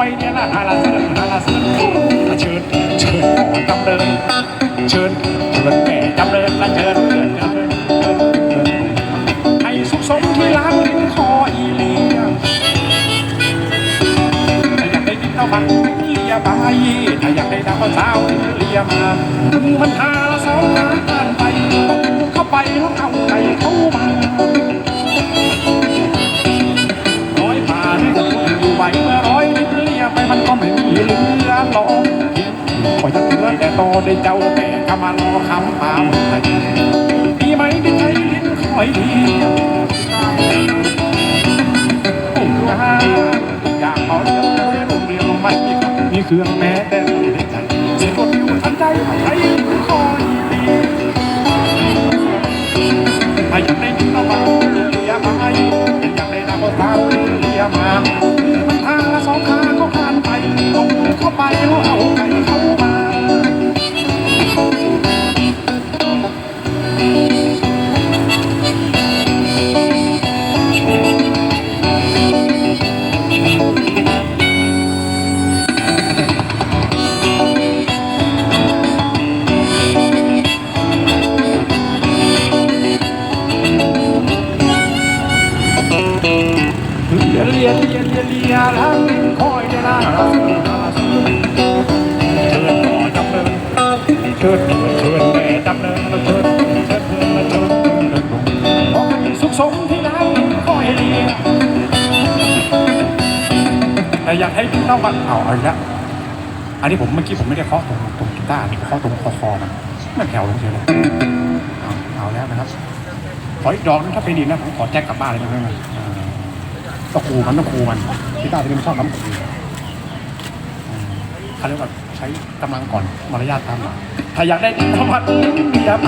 อยเนี่ยนะอาลาเสืออาลาเสือเชิญเชิญขอจำเริญเชิญเชิญแก่จำเริญและเชิญเชิญเชิญเชิญให้สุขสมที่ร้านลิ้นคออีเลียถ้าอยากได้กินข้าวมันเลียบายถ้าอยากได้ดาวสาวเลียมามือมันหาละสองขาผ่าน ยจะเตือนแต่โตได้เจ้าแต่กำมารอคำปามืองไทยดีไหมที่ใช้ลิ้นคอยดีอยากขอเรียนเรียนเรียนไม่มีเครื่องแม้แต่ในใจเสียงกดอยู่ทันใจใช้คอยดียวถ้าอยากได้กินเอามาเลียมาให้อยากได้ดาวก็ตาเลียมามันทางละสองขาก็ผ่านไปเอามือเข้าไปแล้วเอาไก่เข้า แต่อยากให้พี่ต้องมาเอาเอาอีกแล้อันนี้ผมเมื่อกี้ผมไม่ได้เคาะตรงตรงกีตาร์นี่เคาะตรงคอคอมันมันแผ่วลงเฉยเลยเอาแล้วนะครับ ขออีกดอกนึงถ้าเป็นดีนะผมขอแจ็คกลับบ้านเลยนะเพื่อนๆอ่า ต้องครูมันต้องครูมันพี่ต้าที่นี่มันชอบน้ำตกดีอืมเขาเรียกว่าใช้กำลังก่อนมารยาทตามหลังถ้าอยากได้ธรรมะเลียไป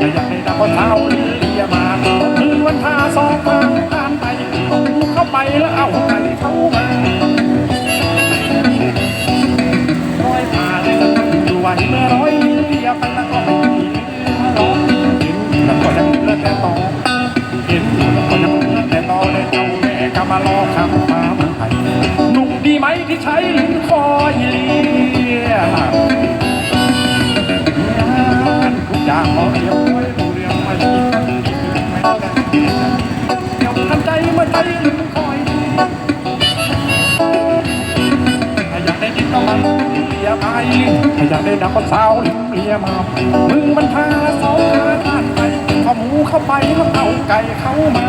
ถ้าอยากได้ดาวเท้าเลียมามือวันพาสองมาผ่านไปเอาเข้าไปแล้วเอาไก่เข้ามาร้อยผ่าได้จะต้องอยู่วันเมื่อร้อยเลียไปแล้วก็ไม่ ใช้ลิ้นคอยเลียทุกอางขอเรียบร้อยรู้เรื่องม่ดีไม่ได้เดี๋ยวทันใจเมื่อใจลิ้นคอยเลียถ้าอยากได้ดินก็มันเลียไปถ้าอยากได้ดับก็สาวลิ้นเลียมามือมันพาสองขาท่านไปเอาหมูเข้าไปแล้วเอาไก่เข้ามา